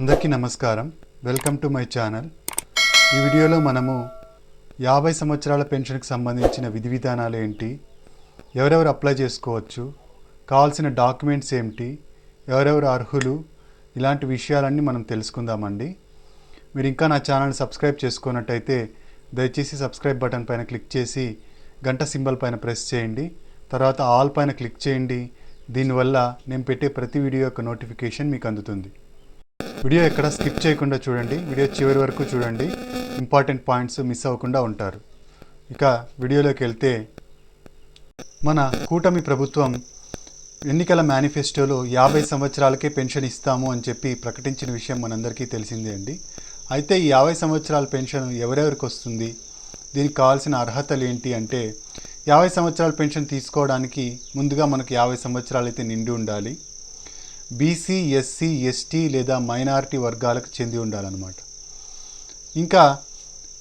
అందరికీ నమస్కారం. Welcome to my channel. ఈ వీడియోలో మనము యాభై సంవత్సరాల పెన్షన్కి సంబంధించిన విధి విధానాలు ఏంటి ఎవరెవరు అప్లై చేసుకోవచ్చు కావాల్సిన డాక్యుమెంట్స్ ఏమిటి ఎవరెవరు అర్హులు ఇలాంటి విషయాలన్నీ మనం తెలుసుకుందామండి. మీరు ఇంకా నా ఛానల్ సబ్స్క్రైబ్ చేసుకున్నట్టయితే దయచేసి సబ్స్క్రైబ్ బటన్ పైన క్లిక్ చేసి గంట సింబల్ పైన ప్రెస్ చేయండి. తర్వాత ఆల్ పైన క్లిక్ చేయండి. దీనివల్ల నేను పెట్టే ప్రతి వీడియో యొక్క నోటిఫికేషన్ మీకు అందుతుంది. వీడియో ఎక్కడ స్కిప్ చేయకుండా చూడండి. వీడియో చివరి వరకు చూడండి. ఇంపార్టెంట్ పాయింట్స్ మిస్ అవ్వకుండా ఉంటారు. ఇక వీడియోలోకి వెళ్తే మన కూటమి ప్రభుత్వం ఎన్నికల మేనిఫెస్టోలో యాభై సంవత్సరాలకే పెన్షన్ ఇస్తాము అని చెప్పి ప్రకటించిన విషయం మనందరికీ తెలిసిందే అండి. అయితే ఈ యాభై సంవత్సరాల పెన్షన్ ఎవరెవరికి వస్తుంది? దీనికి కావాల్సిన అర్హతలు ఏంటి అంటే యాభై సంవత్సరాల పెన్షన్ తీసుకోవడానికి ముందుగా మనకు యాభై సంవత్సరాలు అయితే నిండి ఉండాలి. బీసీ ఎస్సీ ఎస్టీ లేదా మైనారిటీ వర్గాలకు చెంది ఉండాలన్నమాట. ఇంకా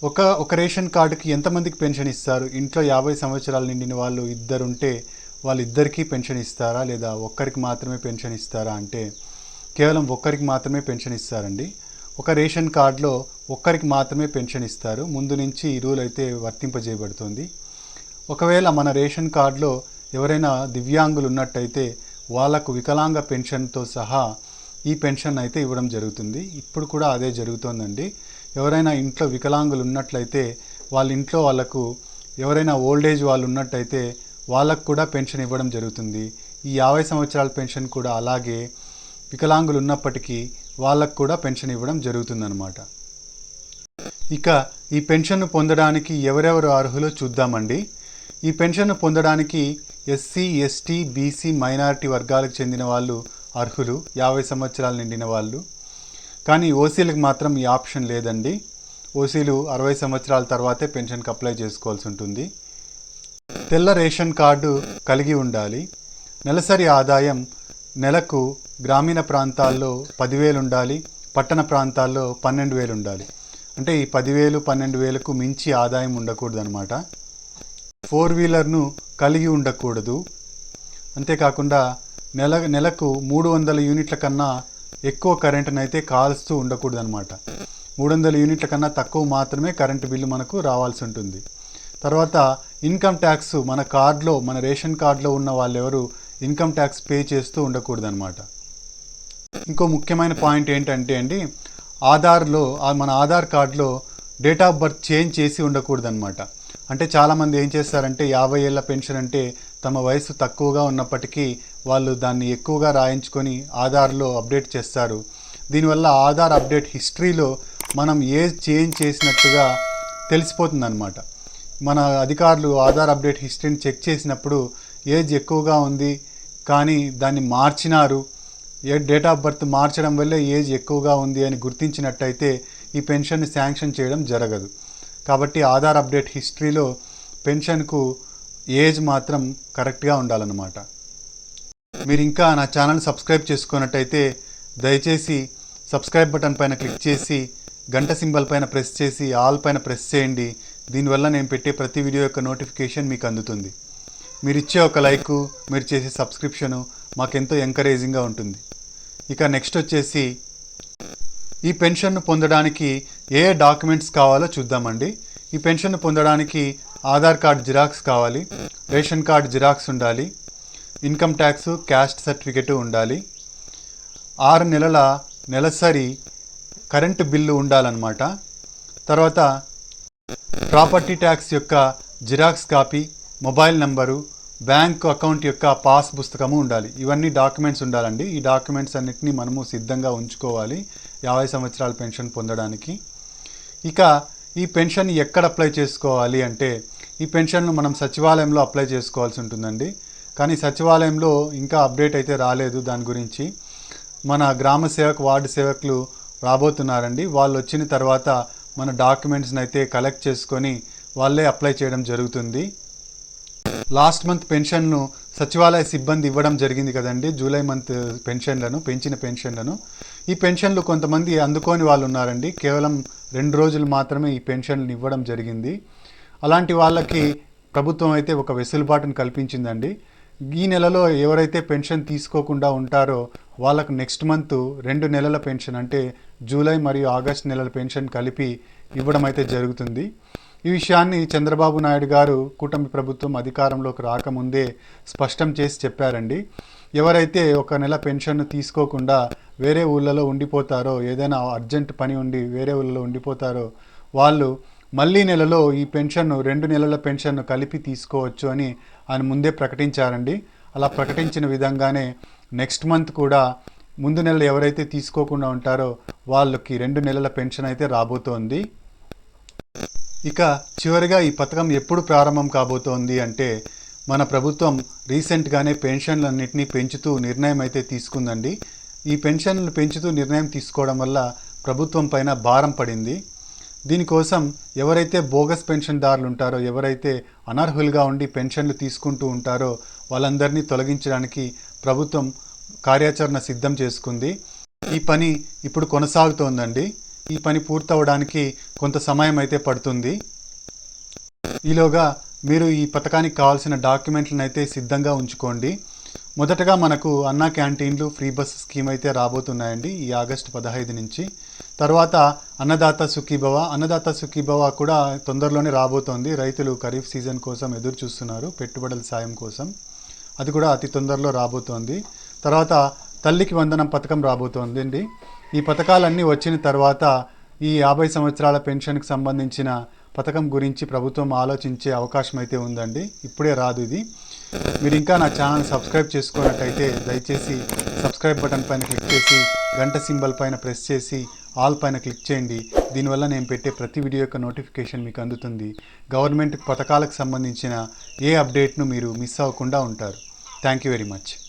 ఒక ఒక రేషన్ కార్డుకి ఎంతమందికి పెన్షన్ ఇస్తారు? ఇంట్లో యాభై సంవత్సరాలు నిండిన వాళ్ళు ఇద్దరుంటే వాళ్ళిద్దరికీ పెన్షన్ ఇస్తారా? లేదా ఒక్కరికి మాత్రమే పెన్షన్ ఇస్తారా అంటే కేవలం ఒక్కరికి మాత్రమే పెన్షన్ ఇస్తారండి. ఒక రేషన్ కార్డులో ఒక్కరికి మాత్రమే పెన్షన్ ఇస్తారు. ముందు నుంచి ఈ రూల్ అయితే వర్తింపజేయబడుతుంది. ఒకవేళ మన రేషన్ కార్డులో ఎవరైనా దివ్యాంగులు ఉన్నట్టయితే వాళ్ళకు వికలాంగ పెన్షన్తో సహా ఈ పెన్షన్ అయితే ఇవ్వడం జరుగుతుంది. ఇప్పుడు కూడా అదే జరుగుతోందండి. ఎవరైనా ఇంట్లో వికలాంగులు ఉన్నట్లయితే వాళ్ళ ఇంట్లో వాళ్ళకు ఎవరైనా ఓల్డ్ ఏజ్ వాళ్ళు ఉన్నట్టయితే వాళ్ళకు కూడా పెన్షన్ ఇవ్వడం జరుగుతుంది. ఈ యాభై సంవత్సరాల పెన్షన్ కూడా అలాగే వికలాంగులు ఉన్నప్పటికీ వాళ్ళకు కూడా పెన్షన్ ఇవ్వడం జరుగుతుందన్నమాట. ఇక ఈ పెన్షన్ను పొందడానికి ఎవరెవరు అర్హులో చూద్దామండి. ఈ పెన్షన్ను పొందడానికి ఎస్సీ ఎస్టీ బీసీ మైనారిటీ వర్గాలకు చెందిన వాళ్ళు అర్హులు యాభై సంవత్సరాలు నిండిన వాళ్ళు. కానీ ఓసీలకు మాత్రం ఈ ఆప్షన్ లేదండి. ఓసీలు అరవై సంవత్సరాల తర్వాతే పెన్షన్కి అప్లై చేసుకోవాల్సి ఉంటుంది. తెల్ల రేషన్ కార్డు కలిగి ఉండాలి. నెలసరి ఆదాయం నెలకు గ్రామీణ ప్రాంతాల్లో పదివేలు ఉండాలి పట్టణ ప్రాంతాల్లో పన్నెండు వేలు ఉండాలి. అంటే ఈ పదివేలు పన్నెండు వేలకు మించి ఆదాయం ఉండకూడదు అనమాట ఫోర్ వీలర్ను కలిగి ఉండకూడదు. అంతేకాకుండా నెల నెలకు మూడు వందల యూనిట్ల కన్నా ఎక్కువ కరెంటును అయితే కాల్స్తూ ఉండకూడదు అనమాట మూడు వందల యూనిట్ల కన్నా తక్కువ మాత్రమే కరెంటు బిల్లు మనకు రావాల్సి ఉంటుంది. తర్వాత ఇన్కమ్ ట్యాక్స్ మన కార్డులో మన రేషన్ కార్డులో ఉన్న వాళ్ళెవరు ఇన్కమ్ ట్యాక్స్ పే చేస్తూ ఉండకూడదు అనమాట ఇంకో ముఖ్యమైన పాయింట్ ఏంటంటే అండి ఆధార్లో మన ఆధార్ కార్డులో డేట్ ఆఫ్ బర్త్ చేంజ్ చేసి ఉండకూడదనమాట అంటే చాలామంది ఏం చేస్తారంటే యాభై ఏళ్ళ పెన్షన్ అంటే తమ వయసు తక్కువగా ఉన్నప్పటికీ వాళ్ళు దాన్ని ఎక్కువగా రాయించుకొని ఆధార్లో అప్డేట్ చేస్తారు. దీనివల్ల ఆధార్ అప్డేట్ హిస్టరీలో మనం ఏజ్ చేంజ్ చేసినట్టుగా తెలిసిపోతుందన్నమాట. మన అధికారులు ఆధార్ అప్డేట్ హిస్టరీని చెక్ చేసినప్పుడు ఏజ్ ఎక్కువగా ఉంది కానీ దాన్ని మార్చినారు. ఏ డేట్ ఆఫ్ బర్త్ మార్చడం వల్లే ఏజ్ ఎక్కువగా ఉంది అని గుర్తించినట్టయితే ఈ పెన్షన్ని శాంక్షన్ చేయడం జరగదు. కాబట్టి ఆధార్ అప్డేట్ హిస్టరీలో పెన్షన్కు ఏజ్ మాత్రం కరెక్ట్గా ఉండాలన్నమాట. మీరు ఇంకా నా ఛానల్ సబ్స్క్రైబ్ చేసుకున్నట్టయితే దయచేసి సబ్స్క్రైబ్ బటన్ పైన క్లిక్ చేసి గంట సింబల్ పైన ప్రెస్ చేసి ఆల్ పైన ప్రెస్ చేయండి. దీనివల్ల నేను పెట్టే ప్రతి వీడియో యొక్క నోటిఫికేషన్ మీకు అందుతుంది. మీరు ఇచ్చే ఒక లైకు మీరు చేసే సబ్స్క్రిప్షను మాకెంతో ఎంకరేజింగ్గా ఉంటుంది. ఇక నెక్స్ట్ వచ్చేసి ఈ పెన్షన్ను పొందడానికి ఏ ఏ డాక్యుమెంట్స్ కావాలో చూద్దామండి. ఈ పెన్షన్ను పొందడానికి ఆధార్ కార్డ్ జిరాక్స్ కావాలి రేషన్ కార్డ్ జిరాక్స్ ఉండాలి ఇన్కమ్ ట్యాక్స్ క్యాస్ట్ సర్టిఫికెట్ ఉండాలి. ఆరు నెలల నెలసరి కరెంటు బిల్లు ఉండాలన్నమాట. తర్వాత ప్రాపర్టీ ట్యాక్స్ యొక్క xerox copy mobile number bank account యొక్క పాస్ పుస్తకము ఉండాలి. ఇవన్నీ డాక్యుమెంట్స్ ఉండాలండి. ఈ డాక్యుమెంట్స్ అన్నిటినీ మనము సిద్ధంగా ఉంచుకోవాలి. యాభై సంవత్సరాల పెన్షన్ పొందడానికి. ఇక ఈ పెన్షన్ ఎక్కడ అప్లై చేసుకోవాలి అంటే ఈ పెన్షన్ను మనం సచివాలయంలో అప్లై చేసుకోవాల్సి ఉంటుందండి. కానీ సచివాలయంలో ఇంకా అప్డేట్ అయితే రాలేదు దాని గురించి. మన గ్రామ సేవక్ వార్డు సేవకులు రాబోతున్నారండి. వాళ్ళు వచ్చిన తర్వాత మన డాక్యుమెంట్స్ని అయితే కలెక్ట్ చేసుకొని వాళ్ళే అప్లై చేయడం జరుగుతుంది. లాస్ట్ మంత్ పెన్షన్ను సచివాలయ సిబ్బంది ఇవ్వడం జరిగింది కదండి. జూలై మంత్ పెన్షన్లను పెంచిన పెన్షన్లను. ఈ పెన్షన్లు కొంతమంది అందుకోని వాళ్ళు ఉన్నారండి. కేవలం రెండు రోజులు మాత్రమే ఈ పెన్షన్లు ఇవ్వడం జరిగింది. అలాంటి వాళ్ళకి ప్రభుత్వం అయితే ఒక వెసులుబాటును కల్పించిందండి. ఈ నెలలో ఎవరైతే పెన్షన్ తీసుకోకుండా ఉంటారో వాళ్ళకు నెక్స్ట్ మంత్ రెండు నెలల పెన్షన్ అంటే జూలై మరియు ఆగస్ట్ నెలల పెన్షన్ కలిపి ఇవ్వడం అయితే జరుగుతుంది. ఈ విషయాన్ని చంద్రబాబు నాయుడు గారు కూటమి ప్రభుత్వం అధికారంలోకి రాకముందే స్పష్టం చేసి చెప్పారండి. ఎవరైతే ఒక నెల పెన్షన్ తీసుకోకుండా వేరే ఊళ్ళలో ఉండిపోతారో ఏదైనా అర్జెంట్ పని ఉండి వేరే ఊళ్ళలో ఉండిపోతారో వాళ్ళు మళ్ళీ నెలలో ఈ పెన్షన్ను రెండు నెలల పెన్షన్ను కలిపి తీసుకోవచ్చు అని ఆయన ముందే ప్రకటించారండి. అలా ప్రకటించిన విధంగానే నెక్స్ట్ మంత్ కూడా ముందు నెల ఎవరైతే తీసుకోకుండా ఉంటారో వాళ్ళకి రెండు నెలల పెన్షన్ అయితే రాబోతోంది. ఇక చివరిగా ఈ పథకం ఎప్పుడు ప్రారంభం కాబోతోంది అంటే మన ప్రభుత్వం రీసెంట్గానే పెన్షన్లన్నింటినీ పెంచుతూ నిర్ణయం అయితే తీసుకుందండి. ఈ పెన్షన్లు పెంచుతూ నిర్ణయం తీసుకోవడం వల్ల ప్రభుత్వం పైన భారం పడింది. దీనికోసం ఎవరైతే బోగస్ పెన్షన్దారులు ఉంటారో ఎవరైతే అనర్హులుగా ఉండి పెన్షన్లు తీసుకుంటూ ఉంటారో వాళ్ళందరినీ తొలగించడానికి ప్రభుత్వం కార్యాచరణ సిద్ధం చేసుకుంది. ఈ పని ఇప్పుడు కొనసాగుతోందండి. ఈ పని పూర్తవడానికి కొంత సమయం అయితే పడుతుంది. ఈలోగా మీరు ఈ పథకానికి కావాల్సిన డాక్యుమెంట్లను అయితే సిద్ధంగా ఉంచుకోండి. మొదటగా మనకు అన్నా క్యాంటీన్లు ఫ్రీ బస్ స్కీమ్ అయితే రాబోతున్నాయండి ఈ ఆగస్టు పదహైదు నుంచి. తర్వాత అన్నదాత సుఖీభవ అన్నదాత సుఖీభవ కూడా తొందరలోనే రాబోతోంది. రైతులు ఖరీఫ్ సీజన్ కోసం ఎదురు చూస్తున్నారు పెట్టుబడుల సాయం కోసం. అది కూడా అతి తొందరలో రాబోతోంది. తర్వాత తల్లికి వందనం పథకం రాబోతోంది అండి ఈ పథకాలన్నీ వచ్చిన తర్వాత ఈ యాభై సంవత్సరాల పెన్షన్కి సంబంధించిన పథకం గురించి ప్రభుత్వం ఆలోచించే అవకాశం అయితే ఉందండి. ఇప్పుడే రాదు ఇది. మీరు ఇంకా నా ఛానల్ సబ్స్క్రైబ్ చేసుకున్నట్టయితే దయచేసి సబ్స్క్రైబ్ బటన్ పైన క్లిక్ చేసి గంట సింబల్ పైన ప్రెస్ చేసి ఆల్ పైన క్లిక్ చేయండి. దీనివల్ల నేను పెట్టే ప్రతి వీడియో యొక్క నోటిఫికేషన్ మీకు అందుతుంది. గవర్నమెంట్ పథకాలకు సంబంధించిన ఏ అప్డేట్ను మీరు మిస్ అవ్వకుండా ఉంటారు. Thank you very much.